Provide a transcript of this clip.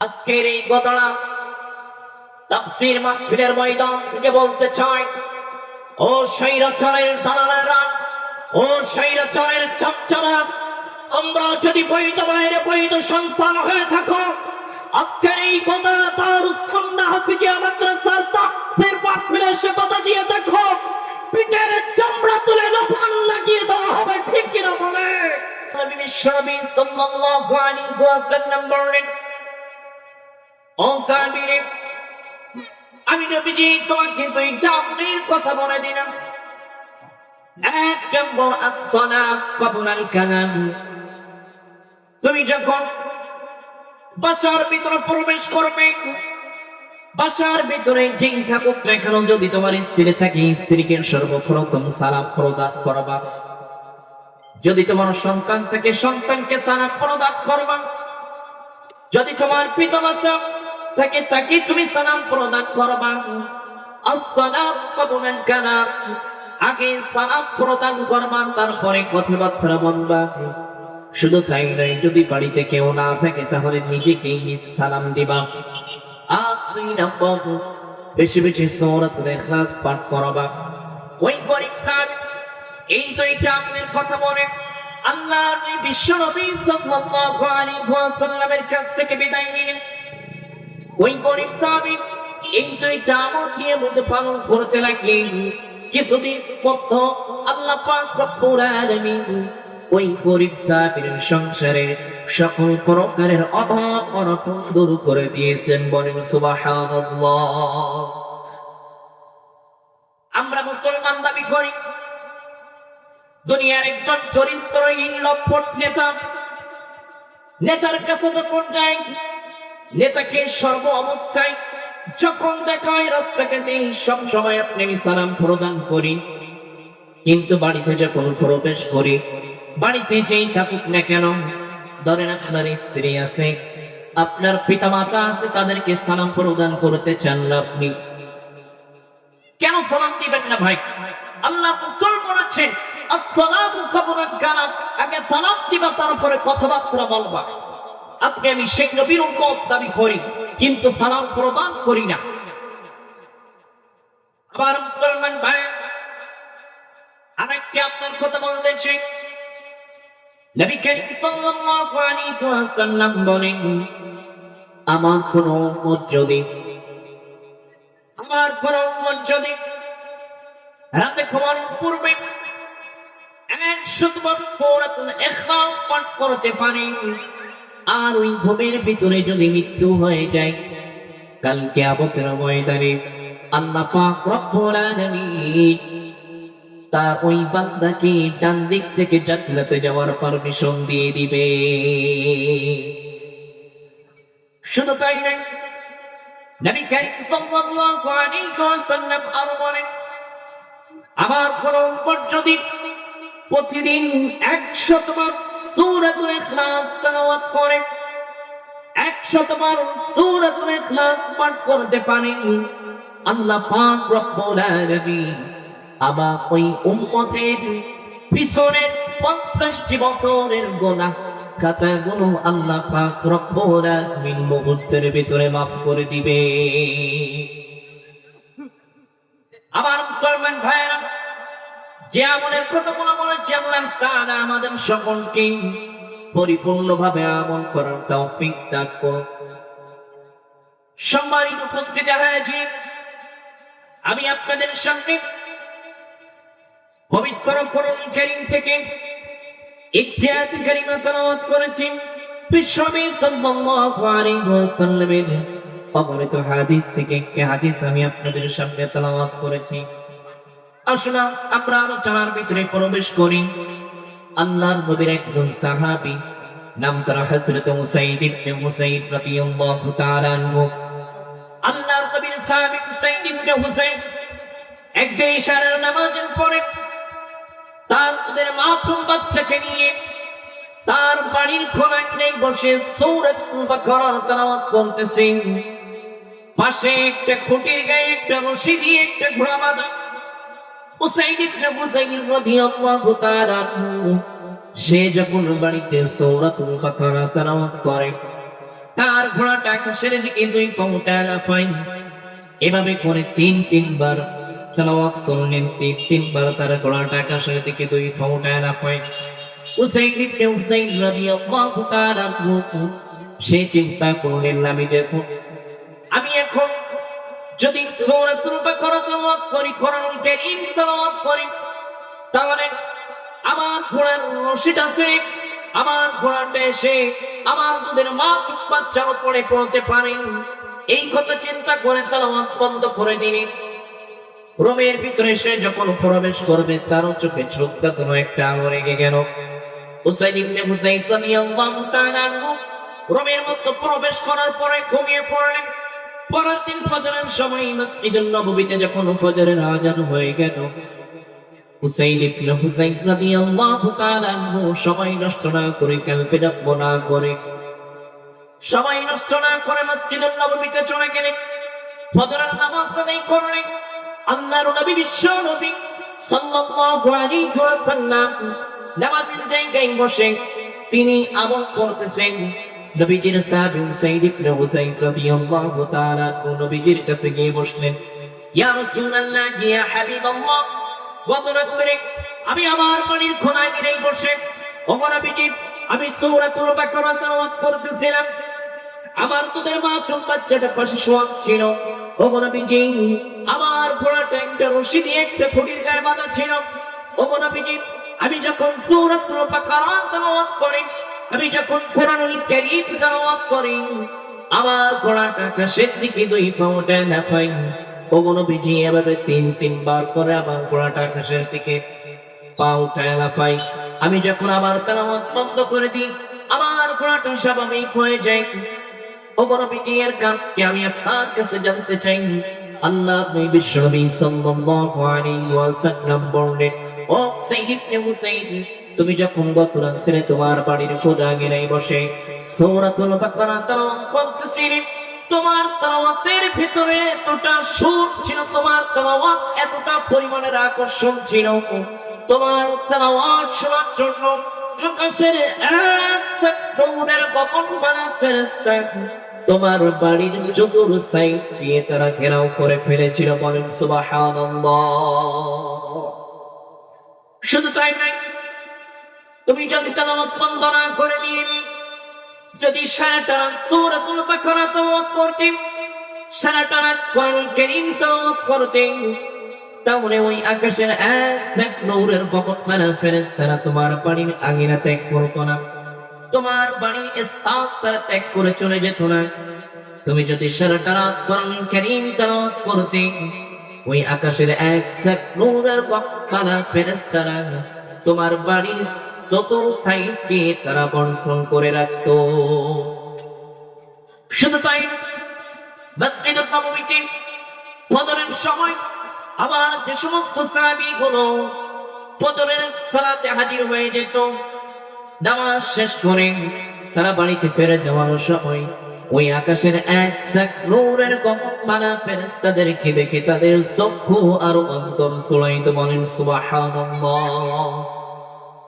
আজকের এই ঘটনা তাফসীর মাহফিলের ময়দান থেকে বলতে চাই। ও স্বৈরাচারের দালালেরা, ও স্বৈরাচারের চাপচারা আমরা যদি বৈধ বাইরে বৈধ সন্তান হয়ে থাকো, আজকের এই ঘটনা তার উচ্ছন্না হাফিজিয়া মাদ্রাসার তাফসীর মাহফিলে সে কথা দিয়ে দেখো, পিঠের চামড়া তুলে লবণ লাগিয়ে দেওয়া হবে, ঠিক কিনা বলে? নবী বিশ্বনবী সাল্লাল্লাহু আলাইহি ওয়াসাল্লাম বলেন আমি নবীজি তোমাকে দুই চাপড়ির কথা বলে দিলাম। এক নম্বর আসসালাত কাবুলাল কালাম। তুমি যখন বাসার ভিতরে প্রবেশ করবে, বাসার ভিতরে যেই থাকুক না কেন যদি তোমার স্ত্রী থাকে, স্ত্রীকে সর্বপ্রথম সালাম প্রদান করবা। যদি তোমার সন্তান থাকে, সন্তানকে সালাম প্রদান করবা। যদি তোমার পিতামাতা থাকে তাকে তুমি সালাম প্রদান করবা। আসসালাম আগে সালাম প্রদান করবা, তারপরে কথাবার্তা বলবা। শুধু তাই নয়, যদি বাড়িতে কেউ না থাকে, তাহলে নিজেকেই সালাম দিবা। আর নম্বর, বেশি বেশি সৌরাতুল ইখলাস পাঠ করবা। ওই গরিব এই দুইটা আপনার কথা বলে, আল্লাহ বিশ্ব নবী সাল্লাল্লাহু আলাইহি ওয়াসাল্লামের কাছ থেকে বিদায় নিলেন ওই গরিব সাহাবী এই দুইটা আমল দিয়ে মধ্যে পালন করতে লাগলেন। কিছুদিন মধ্যে আল্লাহ পাক ওই গরিব সাহাবীর সংসারে সকল প্রকারের অভাব অনটন দূর করে দিয়েছেন বলেন সুবহানাল্লাহ। আমরা মুসলমান দাবি করি, দুনিয়ার একজন চরিত্রহীন লম্পট নেতা নেতার কাছে যখন যাই নেতাকে সর্ব অবস্থায় যখন দেখায় রাস্তাঘাটে সব সময় আপনি আমি সালাম প্রদান করি। কিন্তু বাড়িতে যখন প্রবেশ করি, বাড়িতে যেই থাকুক না কেন, ধরেন আপনার স্ত্রী আছে, আপনার পিতা মাতা আছে, তাদেরকে সালাম প্রদান করতে চান না আপনি। কেন সালাম দিবেন না ভাই? আল্লাহ রাসূল বলেছেন আসসালামু কাবুলাত কালাম আগে সালাম দিবা, তারপরে কথাবার্তা বলবা। আপনি আমি শেখ নবীর উম্মত দাবি করি, কিন্তু সালাম প্রদান করি না। আবার মুসলমান ভাই, আরেকটি আপনার কথা বলতেছি নবী করিম সাল্লাল্লাহু আলাইহি ওয়াসাল্লাম বলেন, আমার কোন উম্মত যদি আমার কোন উম্মত যদি রাতে ঘুমানোর পূর্বে একশতবার সূরাতুল ইখলাস পাঠ করতে পারে আর ওই ঘুমের ভিতরে যদি মৃত্যু হয়ে যায়, কালকে আবতের ময়দানে আল্লাহ পাক রব্বুল তা ওই বান্দাকে ডান দিক থেকে জান্নাতে যাওয়ার পারমিশন দিয়ে দিবে। শুধু তাই নয়, নবী করিম সাল্লাল্লাহু আলাইহি ওয়াসাল্লাম আরও বলেন, আমার কোন যদি প্রতিদিন একশতবার সূরাতুল ইখলাস তেলাওয়াত করে। একশতবার সূরাতুল ইখলাস পাঠ করতে পারে। আল্লাহ পাক রব্বুল আলামিন আমার ওই উম্মতের পিছনের পঞ্চাশটি বছরের গোনা খাতাগুলো আল্লাহ পাক রব্বুল আলামিন মুহূর্তের ভিতরে মাফ করে দিবে আমার মুসলমান ভাইরা যে আমলের কতগুলো বলেছে আল্লাহ তাআলা আমাদের সকলকে পরিপূর্ণভাবে আমল করার তৌফিক দান সম্মানিত উপস্থিতি হয়েছে আমি আপনাদের সামনে পবিত্র করুন কারীম থেকে একটি আয়াত কারিমা তেলাওয়াত করেছি। বিশ্বনবী সাল্লাল্লাহু আলাইহি ওয়াসাল্লামের হাদিস থেকে একটি হাদিস আমি আপনাদের সামনে তেলাওয়াত করেছি। আসলে আমরা আলোচনার ভিতরে প্রবেশ করি। আল্লাহর নবীর একজন সাহাবী, নাম তার হযরত উসাইদ ইবনে হুসাইন রাদিয়াল্লাহু তাআলা আনহু। আল্লাহর নবীর সাহাবী উসাইদ ইবনে হুসাইন একদিন ইশারার নামাজের পরে তার ওদের মাথুম বাচ্চাকে নিয়ে তার বাড়ির খোলায় বসে সূরাত বাকারা তেলাওয়াত করতেছেন পাশে একটা খুঁটির গায়ে একটা রশি দিয়ে একটা ঘোড়া বাঁধা। উসাইদ ইবনে রাদিয়াল্লাহু তাআলা সে যখন বাড়িতে করে, তার ঘোড়াটা আকাশের দিকে দুই এভাবে করে তিন, তিনবার করলেন, তিন, তিনবার তার ঘোড়াটা আকাশের দিকে দুই হুসাইন ইবনে হুসাইন রাদিয়াল্লাহু তাআলা সে চিন্তা করলেন, আমি দেখুন আমি এখন যদি সূরাতুল করি তেলাওয়াত করি তাহলে আমার ঘোড়ার রশিদ আছে, আমার ঘোড়াটা এসে আমার দুধের মা চুপ বাচ্চার উপরে পড়তে পারে। এই কথা চিন্তা করে তেলাওয়াত বন্ধ করে দিনি রোমের ভিতরে সে যখন প্রবেশ করবে, তারও চোখে চোখটা কোনো একটা আলো রেগে গেল। হুসাইন ইবনে হুসাইন রাদিয়াল্লাহু রোমের মতো প্রবেশ করার পরে ঘুমিয়ে পড়লেন। পরের দিন ফজরের সময় যখন ফজরের আজান হয়ে গেল, হুসাইন ইবনে হুসাইন রাদিয়াল্লাহু তাআলা সময় নষ্ট না করে কালকে ডাকব না করে সময় নষ্ট না করে চলে গেলেন। ফজরের নামাজ আদায় করলেন। আল্লাহর নবী বিশ্ব নবী সাল্লাল্লাহু আলাইহি ওয়াসাল্লাম নামাজের জায়গায় বসে তিনি আমল করতেছেন। নবীজির সাহাবী হুসাইন ইবনে হুসাইন রাদিয়াল্লাহু তাআলা আনহু নবীজির কাছে গিয়ে বসলেন, ইয়া রাসূলুল্লাহ, ইয়া হাবিবাল্লাহ, গত রাত্রে আমি আমার বাড়ির কোনায় গিয়ে বসে। ওমর নবীজি, আমি সূরাতুল বাকারা তেলাওয়াত করতেছিলাম। আমার তোদের মা চোখ বাচ্চাটা পাশে শোয়া ছিল। ওমর নবীজি, আমার ঘোড়াটা একটা রশি দিয়ে একটা খুঁটির গায়ে বাঁধা ছিল। ওমর নবীজি, আমি যখন সূরাতুল বাকারা তেলাওয়াত করি আমি যখন কোরআনুল কারীম তেলাওয়াত করি, আমার ঘোড়াটা আকাশের দিকে দুই পাউটা লাফাই ওমর নবীজি এভাবে তিন, তিনবার করে আমার ঘোড়াটা আকাশের দিকে পাও টেলা পাই আমি যখন আবার তেলাওয়াত বন্ধ করে দিই, আমার ঘোড়াটা স্বাভাবিক হয়ে যায়। ও বড় বিজয়ের কারণকে আমি আপনার কাছে জানতে চাই। আল্লাহ নবী সাল্লাল্লাহু আলাইহি ওয়াসাল্লাম বললেন, ও সাইয়্যিদ ইবনে হুসাইন তুমি যখন গত রাত্রে তোমার বাড়ির খোদা গিরাই বসে তোমার তেলাওয়াতের ভিতরে এতটা সুর ছিল, তোমার তেলাওয়াত এতটা পরিমাণের আকর্ষণ ছিল। তোমার তেলাওয়াত শোনার জন্য কখন বানা ফেরেশতা তোমার বাড়ির চতুর সাইড দিয়ে তারা ঘেরাও করে ফেলেছিল, বলেন সুবহানাল্লাহ। শুধু তাই নাই তুমি যদি তেলাওয়াত বন্ধ না করে নিয়ে যদি সারাটা রাত সূরাতুল বাকারা তেলাওয়াত করতে সারাটা রাত কোরআন কারীম তেলাওয়াত করতে, তাহলে ওই আকাশের এক নূরের বকট মারা ফেরেশতারা তোমার বাড়ির আঙিনা ত্যাগ করতো না। তোমার বাড়ির স্থান তারা ত্যাগ করে চলে যেত না। তুমি যদি সারাটা রাত কোরআন কারীম তেলাওয়াত করতে, ওই আকাশের এক সেক নূরের বকট মারা ফেরেশতারা তোমার বাড়ির তারা বন্টন করে রাখতো। শুধু তাই মসজিদুল সময় আমার যে সমস্ত সাহাবী গুলো সালাতে হাজির হয়ে যেত, নামাজ শেষ করে তারা বাড়িতে ফিরে যাওয়ার সময় ওই আকাশের এক সাক নূরের কমমানা ফেরেশতাদেরকে দেখে তাদের চক্ষু আর অন্তর চুলাইতে বলেন, সুবহানাল্লাহ।